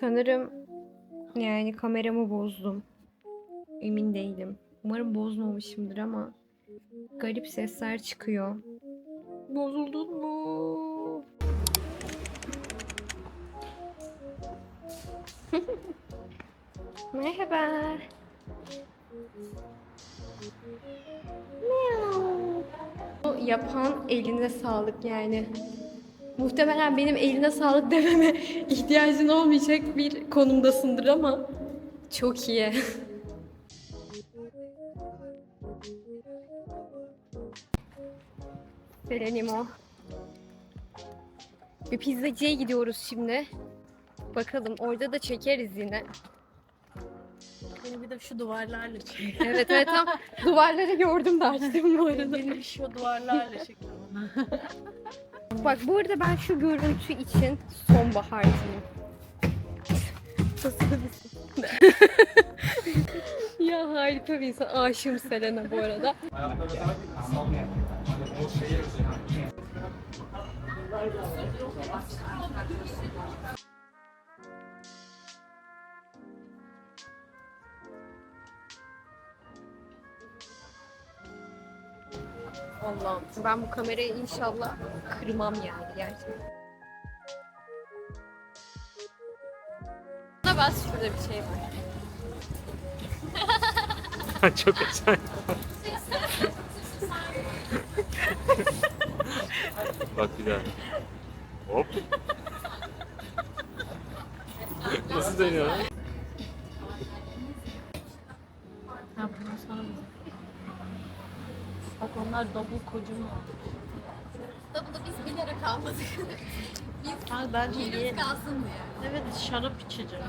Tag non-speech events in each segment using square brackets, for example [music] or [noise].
Sanırım yani kameramı bozdum. Emin değilim. Umarım bozmamışımdır ama garip sesler çıkıyor. Bozuldun mu? [laughs] Merhaba. Miau. Yapan eline sağlık yani. Muhtemelen benim eline sağlık dememe [laughs] ihtiyacın olmayacak bir konumdasındır ama çok iyi. [laughs] Selenimo. Bir pizzacıya gidiyoruz şimdi. Bakalım orada da çekeriz yine. Beni bir de şu duvarlarla çek. Evet evet tam [laughs] duvarları gördüm de açtım bu arada. Beni şu duvarlarla çek. Bak bu arada ben şu görüntü için sonbaharcıyım. [laughs] ya harika bir insan. Aşığım Selena bu arada. Allah'ım ben bu kamerayı inşallah kırmam yani gerçekten. Buna bas şurada bir şey var. [laughs] Çok acayip. Bak bir daha. Hop. Nasıl dönüyor lan? Onlar double kocaman. Double'da biz bilerek almadık. Ha bence Yerimiz ye. kalsın diye. Evet şarap içeceğim.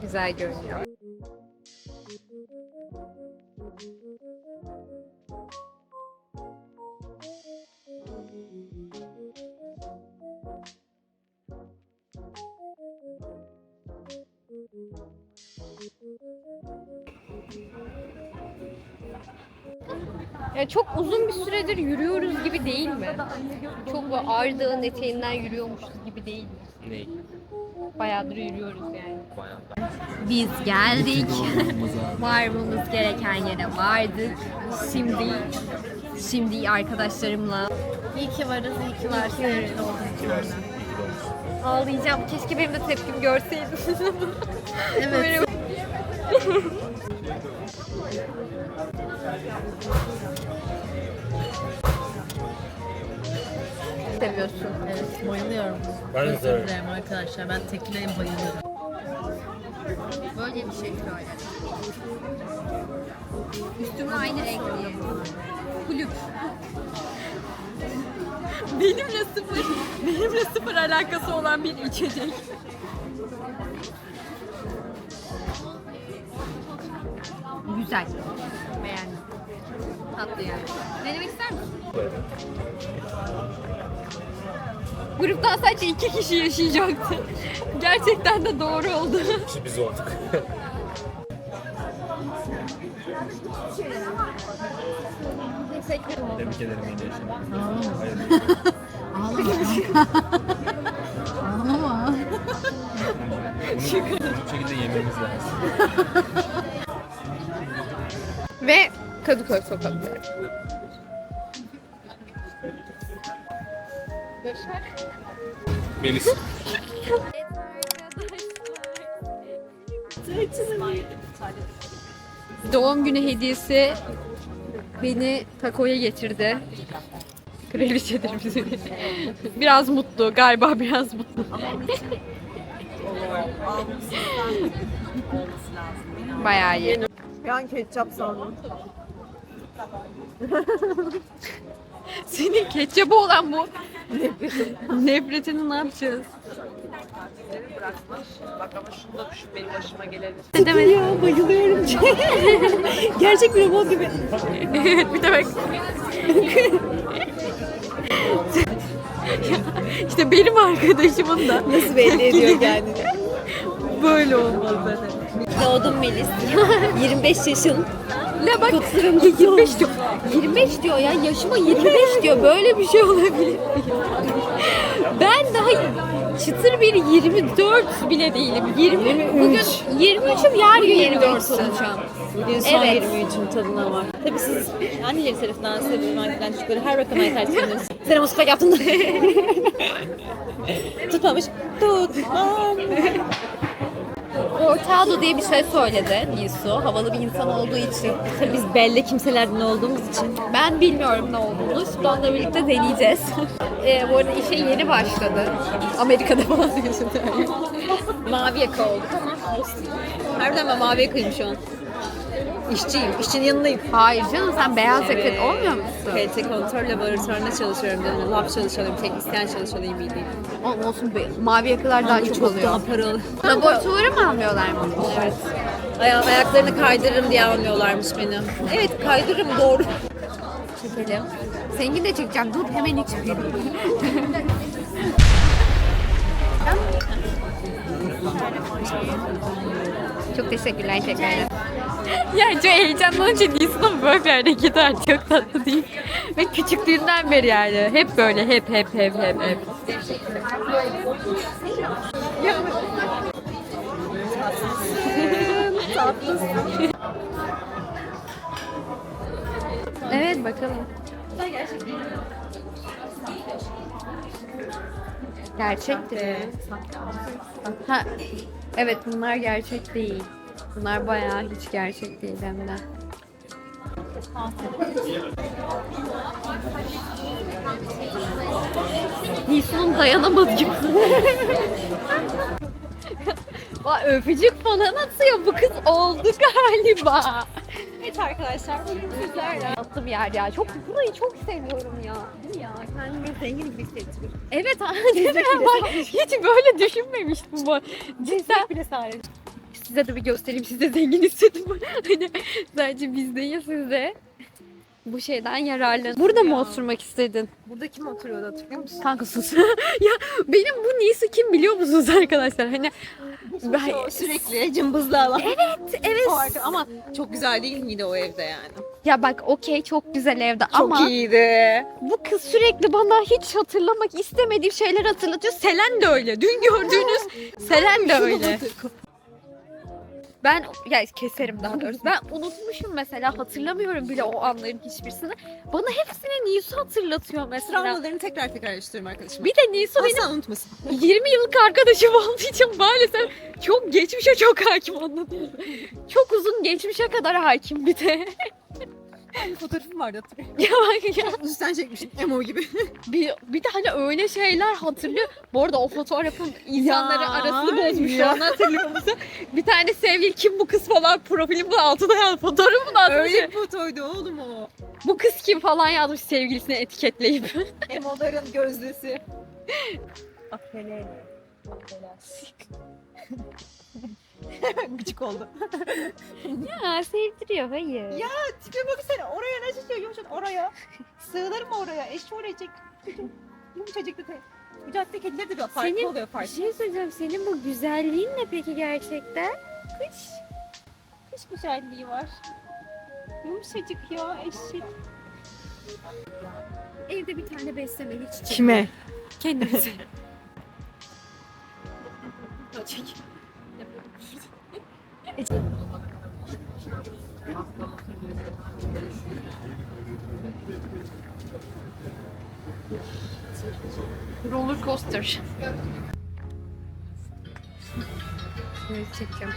Güzel görünüyor. Ya çok uzun bir süredir yürüyoruz gibi değil mi? Çok böyle Ağrı eteğinden yürüyormuşuz gibi değil mi? Ney? Bayağıdır yürüyoruz yani. Bayağı. Biz geldik. Varmamız gereken yere vardık. Şimdi şimdi arkadaşlarımla İyi ki varız, iyi ki varsın. Ağlayacağım. Keşke benim de tepkimi görseydiniz. [laughs] Evet. Seviyorsun. Evet, bayılıyorum. Ben de severim. dilerim arkadaşlar. Ben tekileye bayılıyorum. Böyle bir şey şöyle. Üstüme aynı renk diye. Kulüp. Benimle sıfır, benimle sıfır alakası olan bir içecek. Güzel. Beğendim. Tatlı yani. Denemek ister misin? Gruptan sadece iki kişi yaşayacaktı. [laughs] Gerçekten de doğru oldu. İşte biz olduk. Tebrik ederim yeni yaşını. Hayır. Ağlama. Bunu bu şekilde yememiz lazım. [laughs] Ve Kadıköy sokakları. Melis. Doğum günü hediyesi beni takoya getirdi. Kraliçedir bizi. Biraz mutlu, galiba biraz mutlu. Bayağı iyi. Ben ketçap sandım. [laughs] Senin ketçabı olan bu nefretini ne yapacağız? Bırakmış. Bak ama şunu da düşün benim başıma geleni. Demedim. Ya bayılıyorum. [laughs] Gerçek bir robot gibi. evet bir de bak. [laughs] işte benim arkadaşımın da Nasıl belli ediyor kendini? Böyle olmalı zaten. Doğdum Melis. [laughs] 25 yaşın. La bak 25 diyor. 25 diyor ya yaşıma 25 diyor. Böyle bir şey olabilir? Ben daha çıtır bir 24 bile değilim. 20 bugün 23'üm yarın 24 olacağım. Bugün son Evet. 23'ün tadına var. Tabii siz anneleri tarafından sevilen çocukları her rakama yeter tanıyorsunuz. [laughs] Sen mutfak yaptın. [laughs] Tutmamış. Tutmam. Ortağdo diye bir şey söyledi Nisu. Havalı bir insan olduğu için. Tabii biz belli kimselerden olduğumuz için. Ben bilmiyorum ne olduğunu. Onunla birlikte deneyeceğiz. [laughs] ee, bu arada işe yeni başladı. Amerika'da [laughs] falan diyorsun. Mavi yaka olduk ama olsun. Harbiden ben mavi yakayım şu an. İşçiyim. İşçinin yanındayım. Hayır canım sen beyaz ceket olmuyor musun? Kalite kontrol laboratuvarında çalışıyorum. Yani lab çalışalım, teknisyen çalışalım iyi değil. Olsun, olsun be- mavi yakalar daha çok, oluyor. daha paralı. [laughs] Laboratuvarı mı almıyorlar mı? Evet. Aya ayaklarını kaydırırım diye almıyorlarmış beni. Evet kaydırırım doğru. Çekelim. Seninkini de çekeceğim. Dur hemen hiç [laughs] Çok teşekkürler tekrar. Ya çok heyecanlanınca Nisan'ın böyle bir hareket var. Çok tatlı değil. Ve küçüklüğünden beri yani. Hep böyle hep hep hep hep hep. Evet bakalım. Gerçektir. Ha, evet bunlar gerçek değil. Bunlar bayağı hiç gerçek değil hem de. Nisu'nun dayanamadı gibi. [laughs] Vay öpücük falan atıyor. Bu kız oldu galiba. Evet arkadaşlar bugün sizlerle. Tatlı bir yer ya. Çok burayı çok seviyorum ya. Değil mi ya? Kendimi zengin gibi hissettiriyor. Evet değil mi? Hiç böyle düşünmemiştim bu. Cidden bile sahip. Size de bir göstereyim. Siz de zengin hissedin. [laughs] Hani sadece biz değil siz de bu şeyden yararlanın. Burada mı oturmak istedin? Burada kim oturuyordu hatırlıyor musun? Kanka sus. [laughs] ya benim bu Nisu kim biliyor musunuz arkadaşlar? Hani ben, Sürekli cımbızlarla. evet evet. O arka- ama çok güzel değil miydi o evde yani? Ya bak okey çok güzel evde Çok ama iyiydi. bu kız sürekli bana hiç hatırlamak istemediğim şeyler hatırlatıyor. Selen de öyle. Dün gördüğünüz Selen de öyle. Ben ya keserim daha doğrusu. Ben unutmuşum mesela hatırlamıyorum bile o anların hiçbirisini. Bana hepsini Nisu hatırlatıyor mesela. Travmalarını tekrar tekrar eleştiriyorum arkadaşım. Bir de Nisu benim Asla unutmasın. 20 yıllık arkadaşım olduğu için maalesef çok geçmişe çok hakim anladın mı? Çok uzun geçmişe kadar hakim bir de. Bir fotoğrafım vardı hatırlıyorum. ya bak ya. Sen çekmiştin emo gibi. [laughs] Bir, bir de hani öyle şeyler hatırlıyor. Bu arada o fotoğrafın insanları Ya, arasını bozmuş. ya. Onu hatırlıyor musun? Bir tane sevgili kim bu kız falan profilimin altına yazmış. Fotoğrafını atmış. Öyle bir fotoydu oğlum o. Bu kız kim falan yazmış sevgilisini etiketleyip. [laughs] Emoların gözdesi. Afele. [laughs] Gıcık oldu. [laughs] ya sevdiriyor hayır. Ya tipe baksana oraya ne şişiyor yumuşak oraya. Sığılır mı oraya? Eşi oraya çek. [laughs] Yumuşacık da cadde kedileri de bir farklı Senin- oluyor Bir farklı. şey söyleyeceğim. Senin bu güzelliğin ne peki gerçekten? Kış. Kış güzelliği var. Yumuşacık ya eşek. Evde bir tane beslemeli çiçek. Kime? Kendimize. Roller coaster. Evet çekeceğim.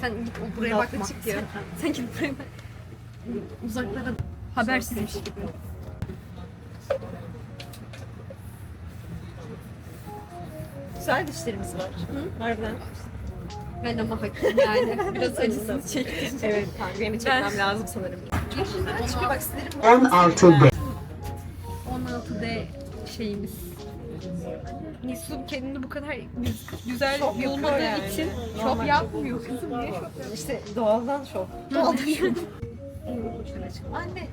Sen git o buraya bakma. Sen, [laughs] sen git buraya bak. Uzaklara habersizmiş gibi. Güzel dişlerimiz var. Harbiden. Ben ama haklıyım yani. [laughs] Biraz acısını çektim. Evet kanka benim çekmem lazım sanırım. Çünkü bak sinirimi 16D 16D şeyimiz. Nisun kendini bu kadar güz- güzel bulmadığı yani. için şop yapmıyor kızım. Niye şop yapıyor? işte doğaldan şok. Doğaldan şok. Anne.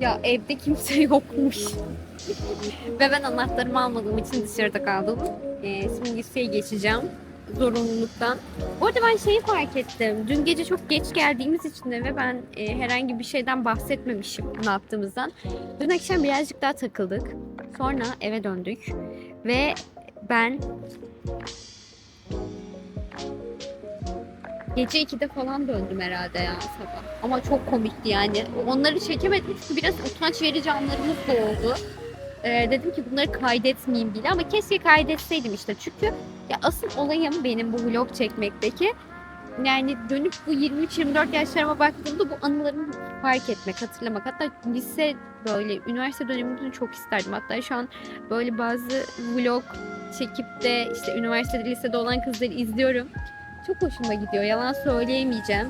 Ya evde kimse [laughs] yokmuş. Ve ben anahtarımı almadığım için dışarıda kaldım. Ee, şimdi liseye geçeceğim zorunluluktan. Bu arada ben şeyi fark ettim. Dün gece çok geç geldiğimiz için eve ben e, herhangi bir şeyden bahsetmemişim ne yaptığımızdan. Dün akşam birazcık daha takıldık. Sonra eve döndük. Ve ben Gece 2'de falan döndüm herhalde ya sabah. Ama çok komikti yani. Onları çekemedim çünkü biraz utanç verici anlarımız da oldu. Ee, dedim ki bunları kaydetmeyeyim bile ama keşke kaydetseydim işte. Çünkü ya asıl olayım benim bu vlog çekmekteki yani dönüp bu 23-24 yaşlarıma baktığımda bu anılarımı fark etmek, hatırlamak. Hatta lise böyle üniversite döneminde çok isterdim. Hatta şu an böyle bazı vlog çekip de işte üniversitede lisede olan kızları izliyorum. Çok hoşuma gidiyor. Yalan söyleyemeyeceğim.